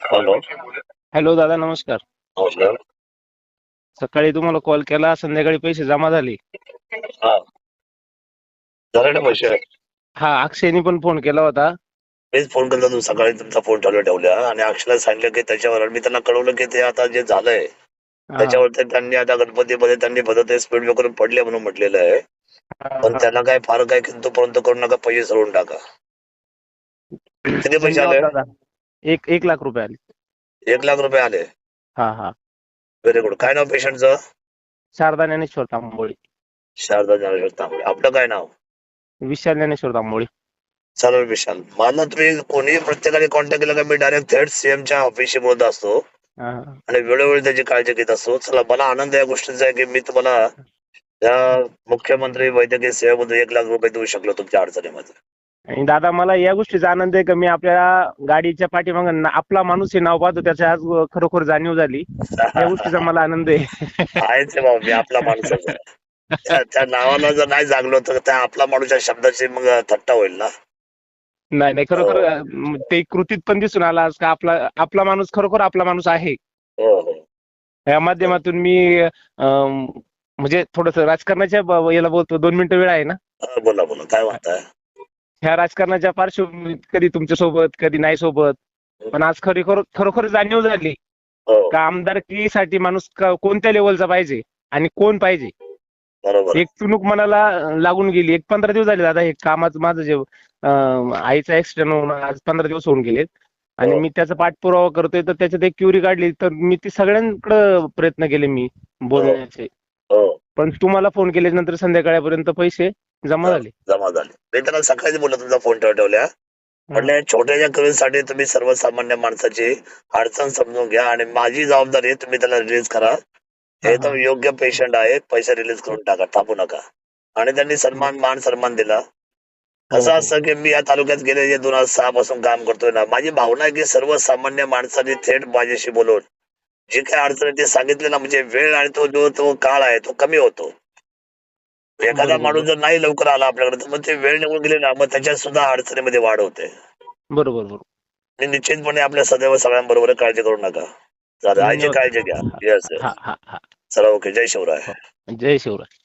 Hello. Hello दादा नमस्कार. नमस्कार. सकाळी तुम्हाला कॉल केला संध्याकाळी पैसे जमा झाले. हा. झाले ना पैसे? हा अक्षयनी पण फोन केला होता. मीच फोन केला तू सकाळी तुमचा फोन चालू ठेवला. आणि अक्षयला सांगितलं की त्याच्यावर मी त्यांना कळवलं की ते आता जे झालंय त्याच्यावर त्यांनी आता गणपतीमध्ये त्यांनी फक्त स्पीड ब्रेकर पडले म्हणून म्हटलेलं आहे. पण. त्यांना काय फार काय किंतुपर्यंत करू नका पैसे सोडून टाका. किती पैसे आले. एक एक लाख रुपये आले. एक लाख रुपये आले. हा हा. व्हेरी गुड काय नाव पेशंटचं शारदा ज्ञानेश्वर तांबोळी. शारदा ज्ञानेश्वर तांबळे. आपलं काय नाव? विशाल ज्ञानेश्वर तांबोळी. चालेल विशाल. मला तुम्ही कोणी प्रत्येकाने कॉन्टॅक्ट केला का मी डायरेक्ट थेट सीएमच्या ऑफिसशी बोलत असतो. हा, आणि वेळोवेळी त्याची काळजी घेत असतो. चला मला आनंद या गोष्टीचा आहे की मी तुम्हाला या मुख्यमंत्री वैद्यकीय सेवेमधून एक लाख रुपये देऊ शकलो तुमच्या अडचणीमध्ये. आणि दादा मला या गोष्टीचा आनंद आहे की? मी आपल्या गाडीच्या पाठीमाग आपला माणूस हे नाव पाहतो त्याची आज खरोखर जाणीव झाली. या गोष्टीचा मला आनंद आहे. मी आपला माणूसच आहे. त्या- नावाला जर नाही जागलो तर त्या आपला माणूस या शब्दाची मग थट्टा होईल ना. नाही नाही खरोखर अं, ते कृतीत पण दिसून आला आज का आपला आपला माणूस खरोखर आपला माणूस आहे. हो हो. या माध्यमातून मी म्हणजे थोडस राजकारणाच्या याला बोलतो दोन मिनिटं वेळ आहे ना? हा, बोला बोला. काय म्हणताय ह्या राजकारणाच्या पार्श्वभूमीत कधी तुमच्यासोबत कधी नाही सोबत पण आज खरी खरो- खरोखर जाणीव झाली हो. का आमदारकीसाठी माणूस कोणत्या लेवलचा पाहिजे आणि कोण पाहिजे? बरोबर. एक चुणूक मनाला लागून गेली. एक पंधरा दिवस झाले दादा हे कामाचं माझं जे आईचा ऍक्सिडेंट होऊन आज पंधरा दिवस होऊन गेलेत. आणि हो. मी त्याचा पाठपुरावा करतोय तर त्याच्यात एक क्युरी काढली तर मी ती सगळ्यांकडे प्रयत्न केले मी बोलण्याचे. हो. पण तुम्हाला फोन केल्यानंतर संध्याकाळपर्यंत पैसे जमा झाले. जमा झाले. मी त्यांना सकाळीच बोललो तुमचा फोन ठेवल्या. म्हटलं छोट्याच्या कवीसाठी तुम्ही सर्वसामान्य माणसाची अडचण समजून घ्या आणि माझी जबाबदारी तुम्ही त्याला रिलीज करा. हे तर योग्य पेशंट आहे पैसे रिलीज करून टाका थांबू नका. आणि त्यांनी सन्मान मान सन्मान दिला. असं असतं की मी या तालुक्यात गेले जे दोन हजार सहा पासून काम करतोय ना माझी भावना आहे की सर्वसामान्य माणसाने थेट माझ्याशी बोलवून जी काय अडचण आहे ते सांगितले ना म्हणजे वेळ आणि तो जो तो काळ आहे तो कमी होतो. एखादा. माणूस जर नाही लवकर आला आपल्याकडे तर मग ते वेळ निघून गेली ना मग त्याच्यात सुद्धा अडचणीमध्ये वाढ होते. बरोबर बरोबर. आणि निश्चितपणे आपल्या सदैव सगळ्यांबरोबर काळजी करू नका. चालेल आईची. काळजी घ्या. येस हा हा हा. चला ओके. जय शिवराय. जय शिवराय. हो